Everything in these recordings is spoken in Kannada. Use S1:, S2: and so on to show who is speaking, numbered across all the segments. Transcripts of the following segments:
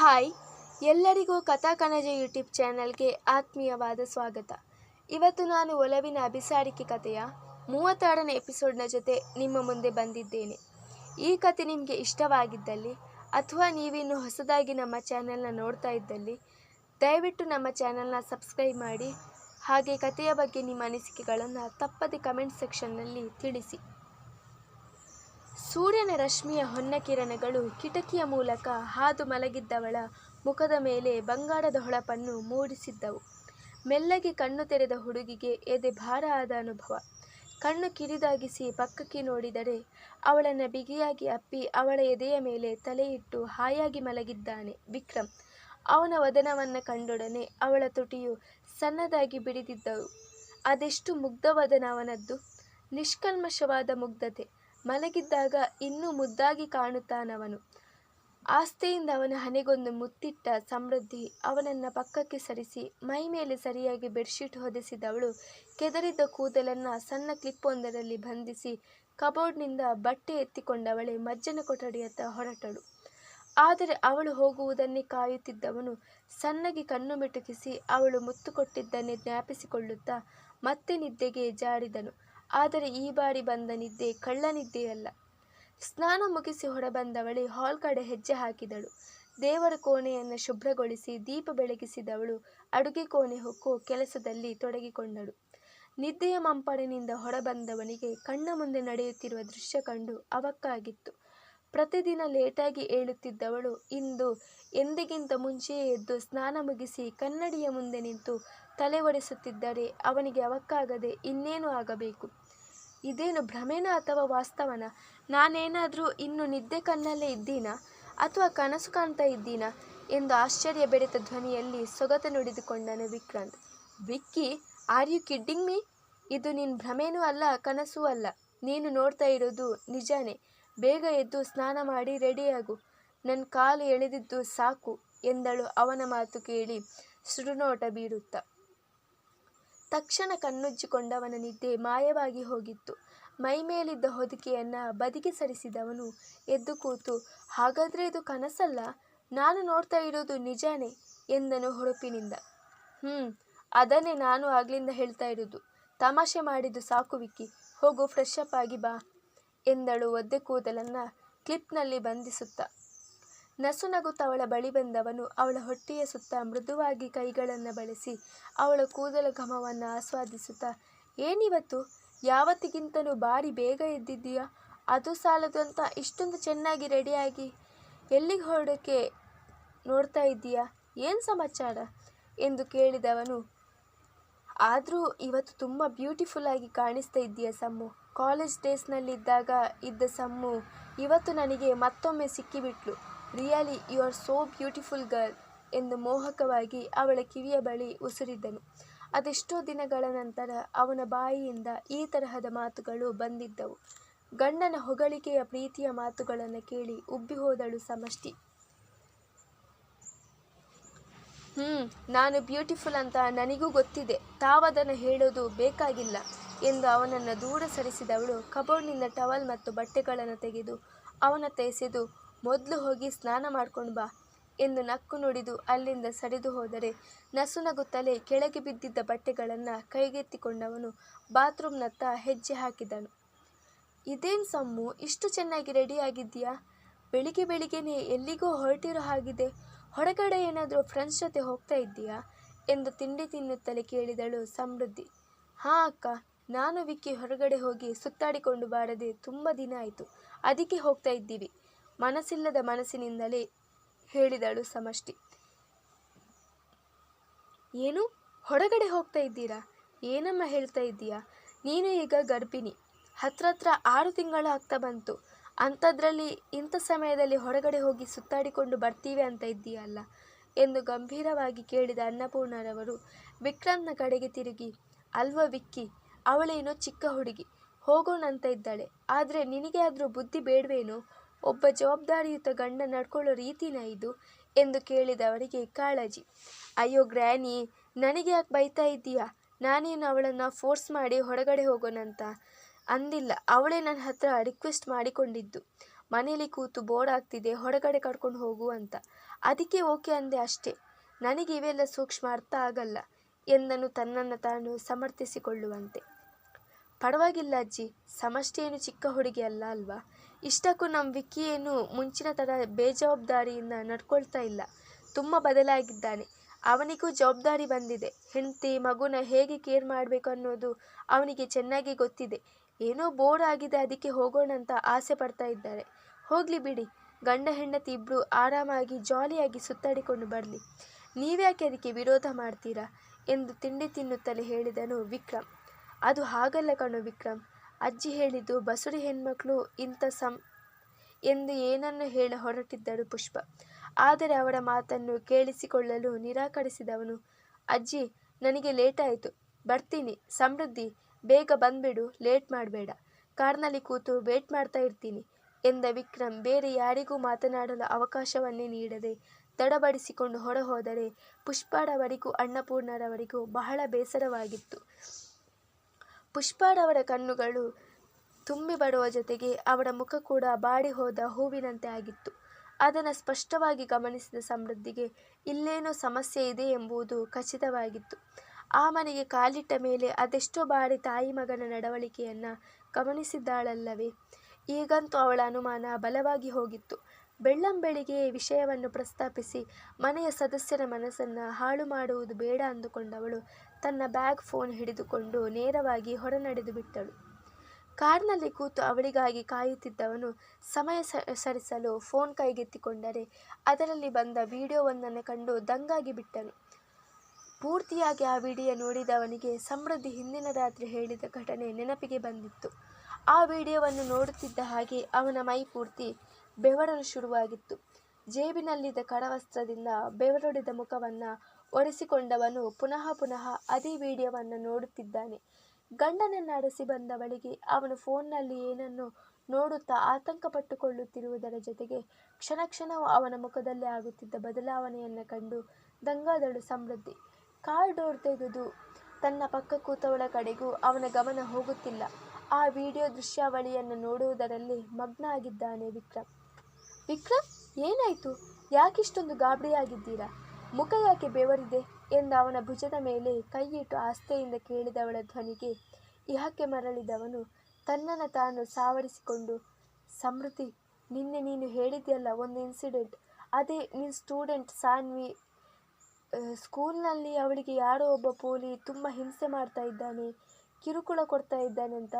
S1: ಹಾಯ್. ಎಲ್ಲರಿಗೂ ಕಥಾ ಕನಜ ಯೂಟ್ಯೂಬ್ ಚಾನಲ್ಗೆ ಆತ್ಮೀಯವಾದ ಸ್ವಾಗತ. ಇವತ್ತು ನಾನು ಒಲವಿನ ಅಭಿಸಾರಿಕೆ ಕಥೆಯ ಮೂವತ್ತಾರನೇ ಎಪಿಸೋಡ್ನ ಜೊತೆ ನಿಮ್ಮ ಮುಂದೆ ಬಂದಿದ್ದೇನೆ. ಈ ಕತೆ ನಿಮಗೆ ಇಷ್ಟವಾಗಿದ್ದಲ್ಲಿ ಅಥವಾ ನೀವಿನ್ನು ಹೊಸದಾಗಿ ನಮ್ಮ ಚಾನೆಲ್ನ ನೋಡ್ತಾ ಇದ್ದಲ್ಲಿ, ದಯವಿಟ್ಟು ನಮ್ಮ ಚಾನೆಲ್ನ ಸಬ್ಸ್ಕ್ರೈಬ್ ಮಾಡಿ, ಹಾಗೆ ಕಥೆಯ ಬಗ್ಗೆ ನಿಮ್ಮ ಅನಿಸಿಕೆಗಳನ್ನು ತಪ್ಪದೆ ಕಮೆಂಟ್ ಸೆಕ್ಷನ್ನಲ್ಲಿ ತಿಳಿಸಿ. ಸೂರ್ಯನ ರಶ್ಮಿಯ ಹೊನ್ನ ಕಿರಣಗಳು ಕಿಟಕಿಯ ಮೂಲಕ ಹಾದು ಮಲಗಿದ್ದವಳ ಮುಖದ ಮೇಲೆ ಬಂಗಾರದ ಹೊಳಪನ್ನು ಮೂಡಿಸಿದ್ದವು. ಮೆಲ್ಲಗೆ ಕಣ್ಣು ತೆರೆದ ಹುಡುಗಿಗೆ ಎದೆ ಭಾರ ಆದ ಅನುಭವ. ಕಣ್ಣು ಕಿರಿದಾಗಿಸಿ ಪಕ್ಕಕ್ಕೆ ನೋಡಿದರೆ ಅವಳನ್ನು ಬಿಗಿಯಾಗಿ ಅಪ್ಪಿ ಅವಳ ಎದೆಯ ಮೇಲೆ ತಲೆಯಿಟ್ಟು ಹಾಯಾಗಿ ಮಲಗಿದ್ದಾನೆ ವಿಕ್ರಮ್. ಅವನ ವದನವನ್ನು ಕಂಡೊಡನೆ ಅವಳ ತುಟಿಯು ಸಣ್ಣದಾಗಿ ಬಿಡಿದಿದ್ದವು. ಅದೆಷ್ಟು ಮುಗ್ಧವದನ ಅವನದ್ದು. ನಿಷ್ಕಲ್ಮಶವಾದ ಮುಗ್ಧತೆ. ಮಲಗಿದ್ದಾಗ ಇನ್ನೂ ಮುದ್ದಾಗಿ ಕಾಣುತ್ತಾನವನು. ಆಸ್ತೆಯಿಂದ ಅವನ ಹಣೆಗೊಂದು ಮುತ್ತಿಟ್ಟ ಸಮೃದ್ಧಿ ಅವನನ್ನು ಪಕ್ಕಕ್ಕೆ ಸರಿಸಿ, ಮೈ ಮೇಲೆ ಸರಿಯಾಗಿ ಬೆಡ್ಶೀಟ್ ಹೊದಿಸಿದವಳು ಕೆದರಿದ್ದ ಕೂದಲನ್ನು ಸಣ್ಣ ಕ್ಲಿಪ್ಪೊಂದರಲ್ಲಿ ಬಂಧಿಸಿ ಕಬೋರ್ಡ್ನಿಂದ ಬಟ್ಟೆ ಎತ್ತಿಕೊಂಡವಳೆ ಮಜ್ಜನ ಕೊಠಡಿಯತ್ತ ಹೊರಟಳು. ಆದರೆ ಅವಳು ಹೋಗುವುದನ್ನೇ ಕಾಯುತ್ತಿದ್ದವನು ಸಣ್ಣಗೆ ಕಣ್ಣು ಮಿಟುಕಿಸಿ ಅವಳು ಮುತ್ತು ಕೊಟ್ಟಿದ್ದನ್ನೇ ಜ್ಞಾಪಿಸಿಕೊಳ್ಳುತ್ತಾ ಮತ್ತೆ ನಿದ್ದೆಗೆ ಜಾರಿದನು. ಆದರೆ ಈ ಬಾರಿ ಬಂದ ನಿದ್ದೆ ಕಳ್ಳ ನಿದ್ದೆಯಲ್ಲ. ಸ್ನಾನ ಮುಗಿಸಿ ಹೊರಬಂದವಳಿ ಹಾಲ್ ಕಡೆ ಹೆಜ್ಜೆ ಹಾಕಿದಳು. ದೇವರ ಕೋಣೆಯನ್ನು ಶುಭ್ರಗೊಳಿಸಿ ದೀಪ ಬೆಳಗಿಸಿದವಳು ಅಡುಗೆ ಕೋಣೆ ಹೊಕ್ಕು ಕೆಲಸದಲ್ಲಿ ತೊಡಗಿಕೊಂಡಳು. ನಿದ್ದೆಯ ಮಂಪಡಿನಿಂದ ಹೊರಬಂದವನಿಗೆ ಕಣ್ಣ ಮುಂದೆ ನಡೆಯುತ್ತಿರುವ ದೃಶ್ಯ ಕಂಡು ಅವಕ್ಕಾಗಿತ್ತು. ಪ್ರತಿದಿನ ಲೇಟಾಗಿ ಏಳುತ್ತಿದ್ದವಳು. ಇಂದು ಎಂದಿಗಿಂತ ಮುಂಚೆಯೇ ಎದ್ದು ಸ್ನಾನ ಮುಗಿಸಿ ಕನ್ನಡಿಯ ಮುಂದೆ ನಿಂತು ತಲೆ ಒಡೆಸುತ್ತಿದ್ದರೆ ಅವನಿಗೆ ಅವಕ್ಕಾಗದೆ ಇನ್ನೇನು ಆಗಬೇಕು? ಇದೇನು ಭ್ರಮೇನ ಅಥವಾ ವಾಸ್ತವನ? ನಾನೇನಾದರೂ ಇನ್ನು ನಿದ್ದೆ ಕಣ್ಣಲ್ಲೇ ಇದ್ದೀನಾ? ಅಥವಾ ಕನಸು ಕಾಣ್ತಾ ಇದ್ದೀನಾ? ಎಂದು ಆಶ್ಚರ್ಯ ಬೆರೆತ ಧ್ವನಿಯಲ್ಲಿ ಸೊಗತ ನುಡಿದುಕೊಂಡನು Vikrant. Vicky, are you kidding me? ಇದು ನಿನ್ನ ಭ್ರಮೇನೂ ಅಲ್ಲ, ಕನಸೂ ಅಲ್ಲ. ನೀನು ನೋಡ್ತಾ ಇರೋದು ನಿಜಾನೇ. ಬೇಗ ಎದ್ದು ಸ್ನಾನ ಮಾಡಿ ರೆಡಿಯಾಗು. ನನ್ನ ಕಾಲು ಎಳೆದಿದ್ದು ಸಾಕು ಎಂದಳು ಅವನ ಮಾತು ಕೇಳಿ ಸುಡುನೋಟ ಬೀಳುತ್ತ ತಕ್ಷಣ ಕಣ್ಣುಜ್ಜಿಕೊಂಡವನ ನಿದ್ದೆ ಮಾಯವಾಗಿ ಹೋಗಿತ್ತು. ಮೈಮೇಲಿದ್ದ ಹೊದಿಕೆಯನ್ನು ಬದಿಗೆ ಸರಿಸಿದವನು ಎದ್ದು ಕೂತು, ಹಾಗಾದರೆ ಇದು ಕನಸಲ್ಲ? ನಾನು ನೋಡ್ತಾ ಇರೋದು ನಿಜಾನೇ? ಎಂದನು ಹುರುಪಿನಿಂದ. ಹ್ಞೂ ಅದನ್ನೇ ನಾನು ಆಗ್ಲಿಂದ ಹೇಳ್ತಾ ಇರೋದು. ತಮಾಷೆ ಮಾಡಿದ್ದು ಸಾಕು ವಿಕ್ಕಿ. ಹೋಗು ಫ್ರೆಶ್ ಅಪ್ ಆಗಿ ಬಾ. ಎಂದಳು ಒದ್ದೆ ಕೂದಲನ್ನು ಕ್ಲಿಪ್ನಲ್ಲಿ ಬಂಧಿಸುತ್ತಾ. ನಸುನಗುತ್ತ ಅವಳ ಬಳಿ ಬಂದವನು ಅವಳ ಹೊಟ್ಟೆಯ ಸುತ್ತ ಮೃದುವಾಗಿ ಕೈಗಳನ್ನು ಬಳಸಿ ಅವಳ ಕೂದಲ ಘಮವನ್ನು ಆಸ್ವಾದಿಸುತ್ತಾ, ಏನಿವತ್ತು? ಯಾವತ್ತಿಗಿಂತಲೂ ಭಾರಿ ಬೇಗ ಎದ್ದಿದ್ದೀಯಾ? ಅದು ಸಾಲದು ಅಂತ ಇಷ್ಟೊಂದು ಚೆನ್ನಾಗಿ ರೆಡಿಯಾಗಿ ಎಲ್ಲಿಗೆ ಹೊರಡೋಕ್ಕೆ ನೋಡ್ತಾ ಇದ್ದೀಯಾ? ಏನು ಸಮಾಚಾರ? ಎಂದು ಕೇಳಿದವನು, ಆದರೂ ಇವತ್ತು ತುಂಬ ಬ್ಯೂಟಿಫುಲ್ ಆಗಿ ಕಾಣಿಸ್ತಾ ಇದ್ದೀಯ ಸಮ್ಮು? ಕಾಲೇಜ್ ಡೇಸ್ನಲ್ಲಿದ್ದಾಗ ಇದ್ದ ಸಮ್ಮು ಇವತ್ತು ನನಗೆ ಮತ್ತೊಮ್ಮೆ ಸಿಕ್ಕಿಬಿಟ್ಲು. Really, you are so beautiful girl ಎಂದು ಮೋಹಕವಾಗಿ ಅವಳ ಕಿವಿಯ ಬಳಿ ಉಸಿರಿದ್ದನು. ಅದೆಷ್ಟೋ ದಿನಗಳ ನಂತರ ಅವನ ಬಾಯಿಯಿಂದ ಈ ತರಹದ ಮಾತುಗಳು ಬಂದಿದ್ದವು. ಗಂಡನ ಹೊಗಳಿಕೆಯ ಪ್ರೀತಿಯ ಮಾತುಗಳನ್ನು ಕೇಳಿ ಉಬ್ಬಿ ಹೋದಳು ಸಮಷ್ಟಿ. ಹ್ಞೂ ನಾನು ಬ್ಯೂಟಿಫುಲ್ ಅಂತ ನನಗೂ ಗೊತ್ತಿದೆ. ತಾವದನ್ನು ಹೇಳೋದು ಬೇಕಾಗಿಲ್ಲ. ಎಂದು ಅವನನ್ನು ದೂರ ಸರಿಸಿದವಳು ಕಬೋರ್ಡ್ನಿಂದ ಟವಲ್ ಮತ್ತು ಬಟ್ಟೆಗಳನ್ನು ತೆಗೆದು ಅವನ ಎಸೆದು ಮೊದಲು ಹೋಗಿ ಸ್ನಾನ ಮಾಡ್ಕೊಂಡು ಬಾ ಎಂದು ನಕ್ಕು ನುಡಿದು ಅಲ್ಲಿಂದ ಸರಿದು ಹೋದರೆ ನಸುನಗುತ್ತಲೇ ಕೆಳಗೆ ಬಿದ್ದಿದ್ದ ಬಟ್ಟೆಗಳನ್ನು ಕೈಗೆತ್ತಿಕೊಂಡವನು ಬಾತ್ರೂಮ್ನತ್ತ ಹೆಜ್ಜೆ ಹಾಕಿದನು. ಇದೇನು ಸಮ್ಮು, ಇಷ್ಟು ಚೆನ್ನಾಗಿ ರೆಡಿಯಾಗಿದ್ದೀಯಾ? ಬೆಳಿಗ್ಗೆ ಬೆಳಿಗ್ಗೆನೇ ಎಲ್ಲಿಗೋ ಹೊರಟಿರೋ ಹಾಗಿದೆ. ಹೊರಗಡೆ ಏನಾದರೂ ಫ್ರೆಂಡ್ಸ್ ಜೊತೆ ಹೋಗ್ತಾ ಇದ್ದೀಯಾ? ಎಂದು ತಿಂಡಿ ತಿನ್ನುತ್ತಲೇ ಕೇಳಿದಳು ಸಮೃದ್ಧಿ. ಹಾಂ, ಅಕ್ಕ. ನಾನು ವಿಕ್ಕಿ ಹೊರಗಡೆ ಹೋಗಿ ಸುತ್ತಾಡಿಕೊಂಡು ಬಾರದೆ ತುಂಬ ದಿನ ಆಯಿತು. ಅದಕ್ಕೆ ಹೋಗ್ತಾ ಇದ್ದೀವಿ. ಮನಸ್ಸಿಲ್ಲದ ಮನಸ್ಸಿನಿಂದಲೇ ಹೇಳಿದಳು ಸಮಷ್ಟಿ. ಏನು? ಹೊರಗಡೆ ಹೋಗ್ತಾ ಇದ್ದೀರಾ? ಏನಮ್ಮ ಹೇಳ್ತಾ ಇದ್ದೀಯಾ? ನೀನು ಈಗ ಗರ್ಭಿಣಿ. ಹತ್ರ ಹತ್ರ ಆರು ತಿಂಗಳು ಆಗ್ತಾ ಬಂತು. ಅಂಥದ್ರಲ್ಲಿ ಇಂಥ ಸಮಯದಲ್ಲಿ ಹೊರಗಡೆ ಹೋಗಿ ಸುತ್ತಾಡಿಕೊಂಡು ಬರ್ತೀವಿ ಅಂತ ಇದ್ದೀಯಲ್ಲ ಎಂದು ಗಂಭೀರವಾಗಿ ಕೇಳಿದ ಅನ್ನಪೂರ್ಣರವರು ವಿಕ್ರಾಂತ್ನ ಕಡೆಗೆ ತಿರುಗಿ, ಅಲ್ವ ವಿಕ್ಕಿ? ಅವಳೇನೋ ಚಿಕ್ಕ ಹುಡುಗಿ, ಹೋಗೋಣಂತ ಇದ್ದಾಳೆ. ಆದರೆ ನಿನಗೆ ಆದರೂ ಬುದ್ಧಿ ಬೇಡವೇನು? ಒಬ್ಬ ಜವಾಬ್ದಾರಿಯುತ ಗಂಡ ನಡ್ಕೊಳ್ಳೋ ರೀತಿನ ಇದು? ಎಂದು ಕೇಳಿದವರಿಗೆ ಕಾಳಜಿ. ಅಯ್ಯೋ ಗ್ರ್ಯಾನಿ, ನನಗೆ ಯಾಕೆ ಬೈತಾ ಇದ್ದೀಯಾ? ನಾನೇನು ಅವಳನ್ನು ಫೋರ್ಸ್ ಮಾಡಿ ಹೊರಗಡೆ ಹೋಗೋಣಂತ? ಅಂದಿಲ್ಲ, ಅವಳೇ ನನ್ನ ಹತ್ರ ರಿಕ್ವೆಸ್ಟ್ ಮಾಡಿಕೊಂಡಿದ್ದು. ಮನೇಲಿ ಕೂತು ಬೋರ್ ಆಗ್ತಿದೆ, ಹೊರಗಡೆ ಕರ್ಕೊಂಡು ಹೋಗು ಅಂತ. ಅದಕ್ಕೆ ಓಕೆ ಅಂದೆ ಅಷ್ಟೇ. ನನಗೆ ಇವೆಲ್ಲ ಸೂಕ್ಷ್ಮ ಅರ್ಥ ಆಗಲ್ಲ. ಎಂದನು ತನ್ನನ್ನು ತಾನು ಸಮರ್ಥಿಸಿಕೊಳ್ಳುವಂತೆ. ಪರವಾಗಿಲ್ಲ ಅಜ್ಜಿ, ಸಮಷ್ಟಿಯೇನು ಚಿಕ್ಕ ಹುಡುಗಿ ಅಲ್ಲ ಅಲ್ವಾ? ಇಷ್ಟಕ್ಕೂ ನಮ್ಮ ವಿಕ್ಕಿ ಏನು ಮುಂಚಿನ ಥರ ಬೇಜವಾಬ್ದಾರಿಯಿಂದ ನಡ್ಕೊಳ್ತಾ ಇಲ್ಲ. ತುಂಬ ಬದಲಾಗಿದ್ದಾನೆ. ಅವನಿಗೂ ಜವಾಬ್ದಾರಿ ಬಂದಿದೆ. ಹೆಂಡತಿ, ಮಗುನ ಹೇಗೆ ಕೇರ್ ಮಾಡಬೇಕು ಅನ್ನೋದು ಅವನಿಗೆ ಚೆನ್ನಾಗಿ ಗೊತ್ತಿದೆ. ಏನೋ ಬೋರ್ ಆಗಿದೆ ಅದಕ್ಕೆ ಹೋಗೋಣ ಅಂತ ಆಸೆ ಪಡ್ತಾ ಇದ್ದಾರೆ. ಹೋಗಲಿ ಬಿಡಿ. ಗಂಡ ಹೆಂಡತಿ ಇಬ್ಬರು ಆರಾಮಾಗಿ, ಜಾಲಿಯಾಗಿ ಸುತ್ತಾಡಿಕೊಂಡು ಬರಲಿ. ನೀವ್ಯಾಕೆ ಅದಕ್ಕೆ ವಿರೋಧ ಮಾಡ್ತೀರಾ? ಎಂದು ತಿಂಡಿ ತಿನ್ನುತ್ತಲೇ ಹೇಳಿದನು ವಿಕ್ರಮ್. ಅದು ಹಾಗಲ್ಲ ಕಣು ವಿಕ್ರಮ್. ಅಜ್ಜಿ ಹೇಳಿದ್ದು ಬಸುರಿ ಹೆಣ್ಮಕ್ಳು ಇಂಥ ಸಂ, ಎಂದು ಏನನ್ನು ಹೇಳ ಹೊರಟಿದ್ದರು ಪುಷ್ಪ. ಆದರೆ ಅವರ ಮಾತನ್ನು ಕೇಳಿಸಿಕೊಳ್ಳಲು ನಿರಾಕರಿಸಿದವನು, ಅಜ್ಜಿ, ನನಗೆ ಲೇಟ್ ಆಯಿತು ಬರ್ತೀನಿ, ಸಮೃದ್ಧಿ, ಬೇಗ ಬಂದ್ಬಿಡು, ಲೇಟ್ ಮಾಡಬೇಡ. ಕಾರ್ನಲ್ಲಿ ಕೂತು ವೇಟ್ ಮಾಡ್ತಾ ಇರ್ತೀನಿ, ಎಂದ ವಿಕ್ರಮ್ ಬೇರೆ ಯಾರಿಗೂ ಮಾತನಾಡಲು ಅವಕಾಶವನ್ನೇ ನೀಡದೆ ತಡಬಡಿಸಿಕೊಂಡು ಹೊರಹೋದರೆ ಪುಷ್ಪಾರವರಿಗೂ, ಅನ್ನಪೂರ್ಣರವರಿಗೂ ಬಹಳ ಬೇಸರವಾಗಿತ್ತು. ಪುಷ್ಪಾರವರ ಕಣ್ಣುಗಳು ತುಂಬಿ ಬರುವ ಜೊತೆಗೆ ಅವರ ಮುಖ ಕೂಡ ಬಾಡಿ ಹೋದ ಹೂವಿನಂತೆ ಆಗಿತ್ತು. ಅದನ್ನು ಸ್ಪಷ್ಟವಾಗಿ ಗಮನಿಸಿದ ಸಮೃದ್ಧಿಗೆ ಇಲ್ಲೇನೋ ಸಮಸ್ಯೆ ಇದೆ ಎಂಬುದು ಖಚಿತವಾಗಿತ್ತು. ಆ ಮನೆಗೆ ಕಾಲಿಟ್ಟ ಮೇಲೆ ಅದೆಷ್ಟೋ ಬಾರಿ ತಾಯಿ ಮಗನ ನಡವಳಿಕೆಯನ್ನು ಗಮನಿಸಿದ್ದಾಳಲ್ಲವೇ? ಈಗಂತೂ ಅವಳ ಅನುಮಾನ ಬಲವಾಗಿ ಹೋಗಿತ್ತು. ಬೆಳ್ಳಂಬೆಳಿಗ್ಗೆ ವಿಷಯವನ್ನು ಪ್ರಸ್ತಾಪಿಸಿ ಮನೆಯ ಸದಸ್ಯರ ಮನಸ್ಸನ್ನು ಹಾಳು ಮಾಡುವುದು ಬೇಡ ಅಂದುಕೊಂಡವಳು ತನ್ನ ಬ್ಯಾಗ್ ಫೋನ್ ಹಿಡಿದುಕೊಂಡು ನೇರವಾಗಿ ಹೊರನಡೆದು ಬಿಟ್ಟಳು. ಕಾರ್ನಲ್ಲಿ ಕೂತು ಅವಳಿಗಾಗಿ ಕಾಯುತ್ತಿದ್ದವನು ಸಮಯ ಸರಿಸಲು ಫೋನ್ ಕೈಗೆತ್ತಿಕೊಂಡರೆ ಅದರಲ್ಲಿ ಬಂದ ವಿಡಿಯೋವೊಂದನ್ನು ಕಂಡು ದಂಗಾಗಿ ಬಿಟ್ಟನು. ಪೂರ್ತಿಯಾಗಿ ಆ ವಿಡಿಯೋ ನೋಡಿದವನಿಗೆ ಸಮೃದ್ಧಿ ಹಿಂದಿನ ರಾತ್ರಿ ಹೇಳಿದ ಘಟನೆ ನೆನಪಿಗೆ ಬಂದಿತ್ತು. ಆ ವಿಡಿಯೋವನ್ನು ನೋಡುತ್ತಿದ್ದ ಹಾಗೆ ಅವನ ಮೈ ಪೂರ್ತಿ ಬೆವರಲು ಶುರುವಾಗಿತ್ತು. ಜೇಬಿನಲ್ಲಿದ್ದ ಕರವಸ್ತ್ರದಿಂದ ಬೆವರೊಡೆದ ಮುಖವನ್ನು ಒರೆಸಿಕೊಂಡವನು ಪುನಃ ಪುನಃ ಅದೇ ವಿಡಿಯೋವನ್ನು ನೋಡುತ್ತಿದ್ದಾನೆ. ಗಂಡನನ್ನು ಅರಸಿ ಬಂದವಳಿಗೆ ಅವನು ಫೋನ್ನಲ್ಲಿ ಏನನ್ನು ನೋಡುತ್ತಾ ಆತಂಕ ಪಟ್ಟುಕೊಳ್ಳುತ್ತಿರುವುದರ ಜೊತೆಗೆ ಕ್ಷಣ ಕ್ಷಣವೂ ಅವನ ಮುಖದಲ್ಲಿ ಆಗುತ್ತಿದ್ದ ಬದಲಾವಣೆಯನ್ನು ಕಂಡು ದಂಗಾದಳು ಸಮೃದ್ಧಿ. ಕಾರ್ ಡೋರ್ ತೆಗೆದು ತನ್ನ ಪಕ್ಕ ಕೂತವಳ ಕಡೆಗೂ ಅವನ ಗಮನ ಹೋಗುತ್ತಿಲ್ಲ. ಆ ವಿಡಿಯೋ ದೃಶ್ಯಾವಳಿಯನ್ನು ನೋಡುವುದರಲ್ಲಿ ಮಗ್ನ ಆಗಿದ್ದಾನೆ ವಿಕ್ರಮ್. ವಿಕ್ರಮ್, ಏನಾಯಿತು? ಯಾಕಿಷ್ಟೊಂದು ಗಾಬರಿಯಾಗಿದ್ದೀರಾ? ಮುಖ ಯಾಕೆ ಬೆವರಿದೆ ಎಂದು ಅವನ ಭುಜದ ಮೇಲೆ ಕೈಯಿಟ್ಟು ಆಸ್ತೆಯಿಂದ ಕೇಳಿದವಳ ಧ್ವನಿಗೆ ಇಹಕ್ಕೆ ಮರಳಿದವನು ತನ್ನನ್ನು ತಾನು ಸಾವರಿಸಿಕೊಂಡು, ಸಮೃದ್ಧಿ, ನಿನ್ನೆ ನೀನು ಹೇಳಿದ್ಯಲ್ಲ ಒಂದು ಇನ್ಸಿಡೆಂಟ್ ಅದೇ ನಿನ್ನ ಸ್ಟೂಡೆಂಟ್ ಸಾನ್ವಿ ಸ್ಕೂಲ್ನಲ್ಲಿ ಅವಳಿಗೆ ಯಾರೋ ಒಬ್ಬ ಪೋಲಿ ತುಂಬ ಹಿಂಸೆ ಮಾಡ್ತಾ ಇದ್ದಾನೆ, ಕಿರುಕುಳ ಕೊಡ್ತಾ ಇದ್ದಾನೆ ಅಂತ.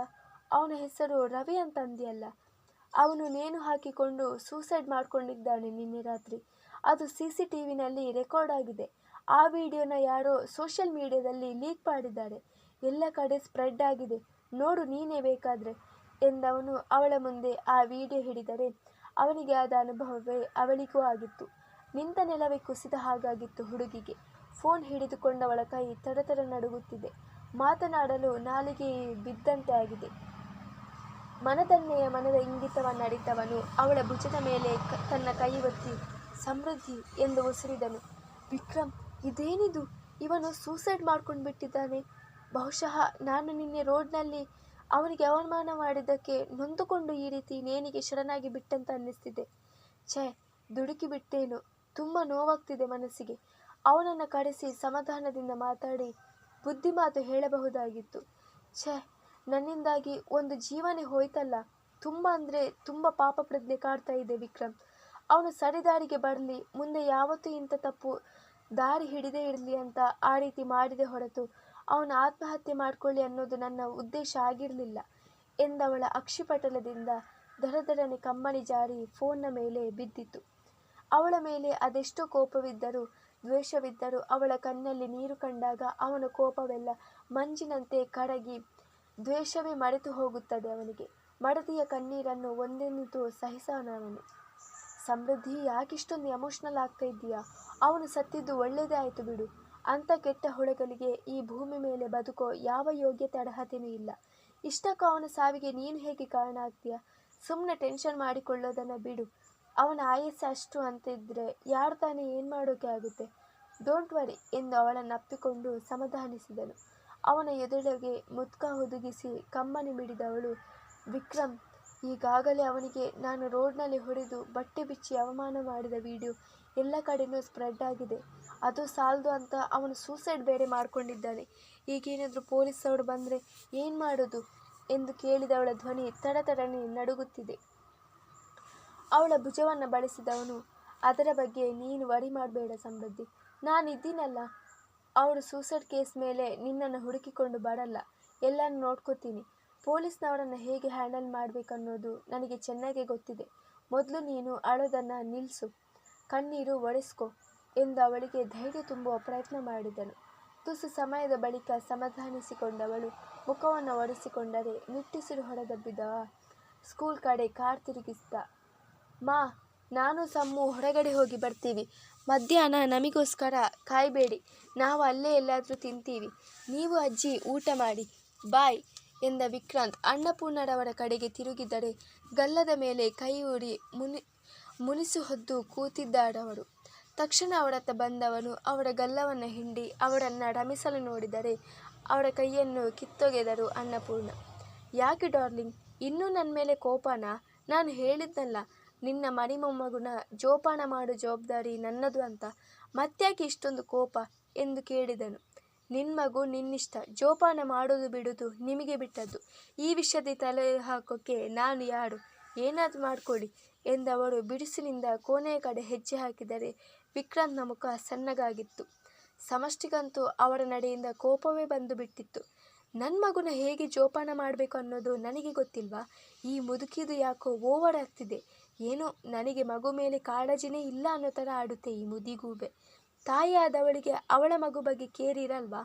S1: ಅವನ ಹೆಸರು ರವಿ ಅಂತ ಅಂದ್ಯಲ್ಲ ಅವನು ನೇಣು ಹಾಕಿಕೊಂಡು ಸೂಸೈಡ್ ಮಾಡಿಕೊಂಡಿದ್ದಾನೆ ನಿನ್ನೆ ರಾತ್ರಿ. ಅದು ಸಿ ಸಿ ಟಿ ವಿನಲ್ಲಿ ರೆಕಾರ್ಡ್ ಆಗಿದೆ. ಆ ವಿಡಿಯೋನ ಯಾರೋ ಸೋಷಿಯಲ್ ಮೀಡಿಯಾದಲ್ಲಿ ಲೀಕ್ ಮಾಡಿದ್ದಾರೆ. ಎಲ್ಲ ಕಡೆ ಸ್ಪ್ರೆಡ್ ಆಗಿದೆ. ನೋಡು ನೀನೇ ಬೇಕಾದರೆ ಎಂದವನು ಅವಳ ಮುಂದೆ ಆ ವಿಡಿಯೋ ಹಿಡಿದರೆ ಅವನಿಗೆ ಆದ ಅನುಭವವೇ ಅವಳಿಗೂ ಆಗಿತ್ತು. ನಿಂತ ನೆಲವೇ ಕುಸಿದ ಹಾಗಾಗಿತ್ತು ಹುಡುಗಿಗೆ. ಫೋನ್ ಹಿಡಿದುಕೊಂಡವಳ ಕೈ ತಡತಡ ನಡುಗುತ್ತಿದೆ. ಮಾತನಾಡಲು ನಾಲಿಗೆ ಬಿದ್ದಂತೆ ಆಗಿದೆ. ಮನದನ್ನೆಯ ಮನದ ಇಂಗಿತವನ್ನು ಅರಿತವನು. ಅವಳ ಭುಜದ ಮೇಲೆ ತನ್ನ ಕೈ ಒತ್ತಿ, ಸಮೃದ್ಧಿ ಎಂದು ಉಸಿರಿದನು. ವಿಕ್ರಮ್, ಇದೇನಿದು? ಇವನು ಸೂಸೈಡ್ ಮಾಡ್ಕೊಂಡು ಬಿಟ್ಟಿದ್ದಾನೆ. ಬಹುಶಃ ನಾನು ನಿನ್ನೆ ರೋಡ್ನಲ್ಲಿ ಅವನಿಗೆ ಅವಮಾನ ಮಾಡಿದ್ದಕ್ಕೆ ನೊಂದುಕೊಂಡು ಈ ರೀತಿ ನೇಣಿಗೆ ಶರಣಾಗಿ ಬಿಟ್ಟಂತ ಅನ್ನಿಸ್ತಿದೆ. ಛೇ, ದುಡುಕಿ ಬಿಟ್ಟೇನು? ತುಂಬ ನೋವಾಗ್ತಿದೆ ಮನಸ್ಸಿಗೆ. ಅವನನ್ನು ಕರೆಸಿ ಸಮಾಧಾನದಿಂದ ಮಾತಾಡಿ ಬುದ್ಧಿ ಮಾತು ಹೇಳಬಹುದಾಗಿತ್ತು. ಛೇ ನನ್ನಿಂದಾಗಿ ಒಂದು ಜೀವನೇ ಹೋಯ್ತಲ್ಲ. ತುಂಬ ಅಂದರೆ ತುಂಬ ಪಾಪ ಪ್ರಜ್ಞೆ ಕಾಡ್ತಾ ಇದೆ ವಿಕ್ರಮ್. ಅವನು ಸರಿದಾರಿಗೆ ಬರಲಿ, ಮುಂದೆ ಯಾವತ್ತೂ ಇಂಥ ತಪ್ಪು ದಾರಿ ಹಿಡಿದೇ ಇರಲಿ ಅಂತ ಆ ರೀತಿ ಮಾಡಿದೆ ಹೊರತು ಅವನು ಆತ್ಮಹತ್ಯೆ ಮಾಡಿಕೊಳ್ಳಿ ಅನ್ನೋದು ನನ್ನ ಉದ್ದೇಶ ಆಗಿರಲಿಲ್ಲ ಎಂದವಳ ಅಕ್ಷಿಪಟಲದಿಂದ ದರದರನೆ ಕಮ್ಮಣಿ ಜಾರಿ ಫೋನ್ನ ಮೇಲೆ ಬಿದ್ದಿತು ಅವಳ ಮೇಲೆ ಅದೆಷ್ಟೋ ಕೋಪವಿದ್ದರೂ, ದ್ವೇಷವಿದ್ದರೂ ಅವಳ ಕಣ್ಣಲ್ಲಿ ನೀರು ಕಂಡಾಗ ಅವನ ಕೋಪವೆಲ್ಲ ಮಂಜಿನಂತೆ ಕರಗಿ ದ್ವೇಷವೇ ಮರೆತು ಹೋಗುತ್ತದೆ ಅವನಿಗೆ. ಮಡದಿಯ ಕಣ್ಣೀರನ್ನು ಒಂದೆನಿತು ಸಹಿಸನವನು ಸಮೃದ್ಧಿ ಯಾಕಿಷ್ಟೊಂದು ಎಮೋಷ್ನಲ್ ಆಗ್ತಾ ಇದ್ದೀಯಾ? ಅವನು ಸತ್ತಿದ್ದು ಒಳ್ಳೆಯದೇ ಆಯಿತು ಬಿಡು. ಅಂಥ ಕೆಟ್ಟ ಹುಳಗಳಿಗೆ ಈ ಭೂಮಿ ಮೇಲೆ ಬದುಕೋ ಯಾವ ಯೋಗ್ಯತೆ ಅರ್ಹತೆಯೂ ಇಲ್ಲ. ಇಷ್ಟಕ್ಕೂ ಅವನ ಸಾವಿಗೆ ನೀನು ಹೇಗೆ ಕಾರಣ ಆಗ್ತೀಯ? ಸುಮ್ಮನೆ ಟೆನ್ಷನ್ ಮಾಡಿಕೊಳ್ಳೋದನ್ನು ಬಿಡು. ಅವನ ಆಯಸ್ಸು ಅಷ್ಟು ಅಂತ ಇದ್ದರೆ ಯಾರು ತಾನೇ ಏನು ಮಾಡೋಕೆ ಆಗುತ್ತೆ? ಡೋಂಟ್ ವರಿ ಎಂದು ಅವಳನ್ನು ಅಪ್ಪಿಕೊಂಡು ಸಮಾಧಾನಿಸಿದನು. ಅವನ ಎದುರಿಗೆ ಮುದ್ಕ ಹುದುಗಿಸಿ ಕಮ್ಮನಿ ಮಿಡಿದವಳು, ವಿಕ್ರಮ್, ಈಗಾಗಲೇ ಅವನಿಗೆ ನಾನು ರೋಡ್ನಲ್ಲಿ ಹೊಡೆದು ಬಟ್ಟೆ ಬಿಚ್ಚಿ ಅವಮಾನ ಮಾಡಿದ ವಿಡಿಯೋ ಎಲ್ಲ ಕಡೆನೂ ಸ್ಪ್ರೆಡ್ ಆಗಿದೆ. ಅದು ಸಾಲದು ಅಂತ ಅವನು ಸೂಸೈಡ್ ಬೇರೆ ಮಾಡಿಕೊಂಡಿದ್ದಾನೆ. ಈಗೇನಾದರೂ ಪೊಲೀಸವರು ಬಂದರೆ ಏನು ಮಾಡೋದು? ಎಂದು ಕೇಳಿದವಳ ಧ್ವನಿ ತಡತಡನೆ ನಡುಗುತ್ತಿದೆ. ಅವಳ ಭುಜವನ್ನು ಬಳಸಿದವನು, ಅದರ ಬಗ್ಗೆ ನೀನು ವರಿ ಮಾಡಬೇಡ ಸಮೃದ್ಧಿ ನಾನಿದ್ದೀನಲ್ಲ. ಅವಳು ಸೂಸೈಡ್ ಕೇಸ್ ಮೇಲೆ ನಿನ್ನನ್ನು ಹುಡುಕಿಕೊಂಡು ಬರಲ್ಲ. ಎಲ್ಲನೂ ನೋಡ್ಕೋತೀನಿ. ಪೊಲೀಸ್ನವರನ್ನು ಹೇಗೆ ಹ್ಯಾಂಡಲ್ ಮಾಡಬೇಕನ್ನೋದು ನನಗೆ ಚೆನ್ನಾಗೇ ಗೊತ್ತಿದೆ. ಮೊದಲು ನೀನು ಅಳೋದನ್ನು ನಿಲ್ಲಿಸು ಕಣ್ಣೀರು ಒಡೆಸ್ಕೊ ಎಂದು ಅವಳಿಗೆ ಧೈರ್ಯ ತುಂಬುವ ಪ್ರಯತ್ನ ಮಾಡಿದನು ತುಸು ಸಮಯದ ಬಳಿಕ ಸಮಾಧಾನಿಸಿಕೊಂಡವಳು ಮುಖವನ್ನು ಒಡೆಸಿಕೊಂಡರೆ ನಿಟ್ಟಿಸಿರು ಹೊರದಬ್ಬಿದ. ಸ್ಕೂಲ್ ಕಡೆ ಕಾರ್ ತಿರುಗಿಸಿದ ಮಾ, ನಾನು ಸಮ್ಮು ಹೊರಗಡೆ ಹೋಗಿ ಬರ್ತೀವಿ. ಮಧ್ಯಾಹ್ನ ನಮಗೋಸ್ಕರ ಕಾಯಬೇಡಿ. ನಾವು ಅಲ್ಲೇ ಎಲ್ಲಾದರೂ ತಿಂತೀವಿ. ನೀವು ಅಜ್ಜಿ, ಊಟ ಮಾಡಿ, ಬಾಯ್ ಎಂದ ವಿಕ್ರಾಂತ್ ಅನ್ನಪೂರ್ಣರವರ ಕಡೆಗೆ ತಿರುಗಿದರೆ ಗಲ್ಲದ ಮೇಲೆ ಕೈ ಊರಿ ಮುನಿ, ಮುನಿಸು ಹೊದ್ದು ಕೂತಿದ್ದಾಡವರು ತಕ್ಷಣ ಅವರತ್ತ ಬಂದವನು ಅವರ ಗಲ್ಲವನ್ನು ಹಿಂಡಿ ಅವರನ್ನು ರಮಿಸಲು ನೋಡಿದರೆ ಅವರ ಕೈಯನ್ನು ಕಿತ್ತೊಗೆದರು ಅನ್ನಪೂರ್ಣ. ಯಾಕೆ ಡಾರ್ಲಿಂಗ್? ಇನ್ನೂ ನನ್ನ ಮೇಲೆ ಕೋಪನಾ? ನಾನು ಹೇಳಿದ್ನಲ್ಲ ನಿನ್ನ ಮಣಿಮೊಮ್ಮಗುನ ಜೋಪಾನ ಮಾಡು ಜವಾಬ್ದಾರಿ ನನ್ನದು ಅಂತ ಮತ್ತ್ಯಾಕೆ ಇಷ್ಟೊಂದು ಕೋಪ ಎಂದು ಕೇಳಿದನು. ನಿನ್ನ ಮಗು ನಿನ್ನಿಷ್ಟ, ಜೋಪಾನ ಮಾಡೋದು ಬಿಡೋದು ನಿಮಗೆ ಬಿಟ್ಟದ್ದು. ಈ ವಿಷಯದ ತಲೆ ಹಾಕೋಕ್ಕೆ ನಾನು ಯಾರು? ಏನಾದರೂ ಮಾಡಿಕೊಳ್ಳಿ ಎಂದವರು ಬಿಡಿಸಿನಿಂದ ಕೋಣೆಯ ಕಡೆ ಹೆಜ್ಜೆ ಹಾಕಿದರೆ ವಿಕ್ರಾಂತ್ನ ಮುಖ ಸಣ್ಣಗಾಗಿತ್ತು. ಸಮಷ್ಟಿಗಂತೂ ಅವರ ನಡೆಯಿಂದ ಕೋಪವೇ ಬಂದು ಬಿಟ್ಟಿತ್ತು. ನನ್ನ ಮಗುನ ಹೇಗೆ ಜೋಪಾನ ಮಾಡಬೇಕು ಅನ್ನೋದು ನನಗೆ ಗೊತ್ತಿಲ್ವಾ? ಈ ಮುದುಕಿದು ಯಾಕೋ ಓವರ್ ಆಗ್ತಿದೆ. ಏನೋ ನನಗೆ ಮಗು ಮೇಲೆ ಕಾಳಜಿನೇ ಇಲ್ಲ ಅನ್ನೋ ಥರ ಆಡುತ್ತೆ ಈ ಮುದಿಗೂಬೆ ತಾಯಿಯಾದವಳಿಗೆ ಅವಳ ಮಗು ಬಗ್ಗೆ ಕೇರ್ ಇರಲ್ವಾ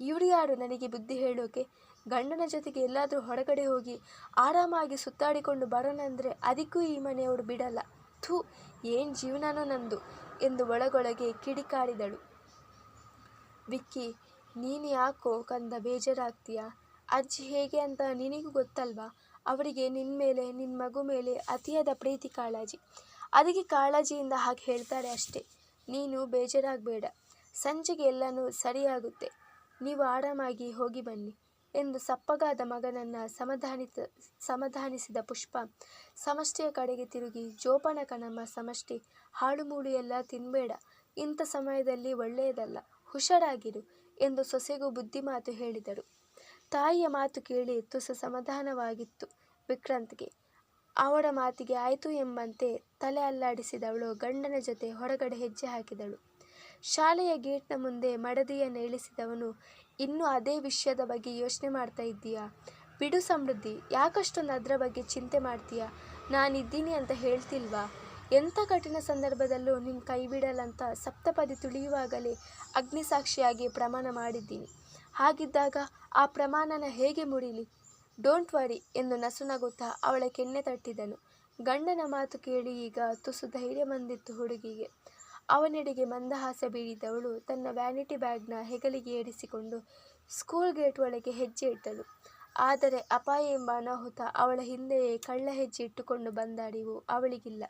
S1: ಇವರು ಯಾರು? ನನಗೆ ಬುದ್ಧಿ ಹೇಳೋಕೆ. ಗಂಡನ ಜೊತೆಗೆ ಎಲ್ಲಾದರೂ ಹೊರಗಡೆ ಹೋಗಿ ಆರಾಮಾಗಿ ಸುತ್ತಾಡಿಕೊಂಡು ಬರೋಣ ಅಂದರೆ ಅದಕ್ಕೂ ಈ ಮನೆಯವರು ಬಿಡಲ್ಲ. ಥೂ, ಏನು ಜೀವನನೋ ನಂದು ಎಂದು ಒಳಗೊಳಗೆ ಕಿಡಿಕಾರಿದಳು. ವಿಕ್ಕಿ, ನೀನು ಯಾಕೋ ಕಂದ ಬೇಜಾರಾಗ್ತೀಯಾ? ಅಜ್ಜಿ ಹೇಗೆ ಅಂತ ನಿನಗೂ ಗೊತ್ತಲ್ವಾ? ಅವರಿಗೆ ನಿನ್ನ ಮೇಲೆ ನಿನ್ನ ಮಗು ಮೇಲೆ ಅತಿಯಾದ ಪ್ರೀತಿ ಕಾಳಜಿ. ಅದಕ್ಕೆ ಕಾಳಜಿಯಿಂದ ಹಾಗೆ ಹೇಳ್ತಾರೆ ಅಷ್ಟೇ. ನೀನು ಬೇಜಾರಾಗಬೇಡ. ಸಂಜೆಗೆ ಎಲ್ಲನೂ ಸರಿಯಾಗುತ್ತೆ. ನೀವು ಆರಾಮಾಗಿ ಹೋಗಿ ಬನ್ನಿ ಎಂದು ಸಪ್ಪಗಾದ ಮಗನನ್ನು ಸಮಾಧಾನಿತ, ಸಮಾಧಾನಿಸಿದ ಪುಷ್ಪ ಸಮಷ್ಟಿಯ ಕಡೆಗೆ ತಿರುಗಿ, ಜೋಪಾನ ಕಣಮ್ಮ ಸಮಷ್ಟಿ, ಹಾಳು ಮೂಳು ಎಲ್ಲ ತಿನ್ನಬೇಡ ಇಂಥ ಸಮಯದಲ್ಲಿ ಒಳ್ಳೆಯದಲ್ಲ, ಹುಷಾರಾಗಿರು ಎಂದು ಸೊಸೆಗೂ ಬುದ್ಧಿ ಮಾತು ಹೇಳಿದರು. ತಾಯಿಯ ಮಾತು ಕೇಳಿ ತುಸು ಸಮಾಧಾನವಾಗಿತ್ತು ವಿಕ್ರಾಂತ್ಗೆ. ಅವಳ ಮಾತಿಗೆ ಆಯಿತು ಎಂಬಂತೆ ತಲೆ ಅಲ್ಲಾಡಿಸಿದವಳು ಗಂಡನ ಜೊತೆ ಹೊರಗಡೆ ಹೆಜ್ಜೆ ಹಾಕಿದಳು. ಶಾಲೆಯ ಗೇಟ್ನ ಮುಂದೆ ಮಡದಿಯನ್ನು ಇಳಿಸಿದವನು ಇನ್ನೂ ಅದೇ ವಿಷಯದ ಬಗ್ಗೆ ಯೋಚನೆ ಮಾಡ್ತಾ ಇದ್ದೀಯಾ? ಬಿಡು ಸಮೃದ್ಧಿ, ಯಾಕಷ್ಟೊಂದು ಅದರ ಬಗ್ಗೆ ಚಿಂತೆ ಮಾಡ್ತೀಯಾ? ನಾನಿದ್ದೀನಿ ಅಂತ ಹೇಳ್ತಿಲ್ವಾ? ಎಂಥ ಕಠಿಣ ಸಂದರ್ಭದಲ್ಲೂ ನಿನ್ನ ಕೈ ಬಿಡಲಂತ ಸಪ್ತಪದಿ ತುಳಿಯುವಾಗಲೇ ಅಗ್ನಿಸಾಕ್ಷಿಯಾಗಿ ಪ್ರಮಾಣ ಮಾಡಿದ್ದೀನಿ. ಹಾಗಿದ್ದಾಗ ಆ ಪ್ರಮಾಣನ ಹೇಗೆ ಮುಡಿಲಿ ಡೋಂಟ್ ವರಿ ಎಂದು ನಸುನಗುತ್ತಾ ಅವಳ ಕೆನ್ನೆ ತಟ್ಟಿದನು. ಗಂಡನ ಮಾತು ಕೇಳಿ ಈಗ ತುಸು ಧೈರ್ಯ ಬಂದಿತ್ತು ಹುಡುಗಿಗೆ. ಅವನೆಡೆಗೆ ಮಂದಹಾಸ ಬೀಳಿದವಳು ತನ್ನ ವ್ಯಾನಿಟಿ ಬ್ಯಾಗ್ನ ಹೆಗಲಿಗೆ ಏರಿಸಿಕೊಂಡು ಸ್ಕೂಲ್ ಗೇಟ್ ಒಳಗೆ ಹೆಜ್ಜೆ ಇಟ್ಟಳು. ಆದರೆ ಅಪಾಯ ಎಂಬ ಅನಾಹುತ ಅವಳ ಹಿಂದೆಯೇ ಕಳ್ಳ ಹೆಜ್ಜೆ ಇಟ್ಟುಕೊಂಡು ಬಂದ ಅವಳಿಗಿಲ್ಲ.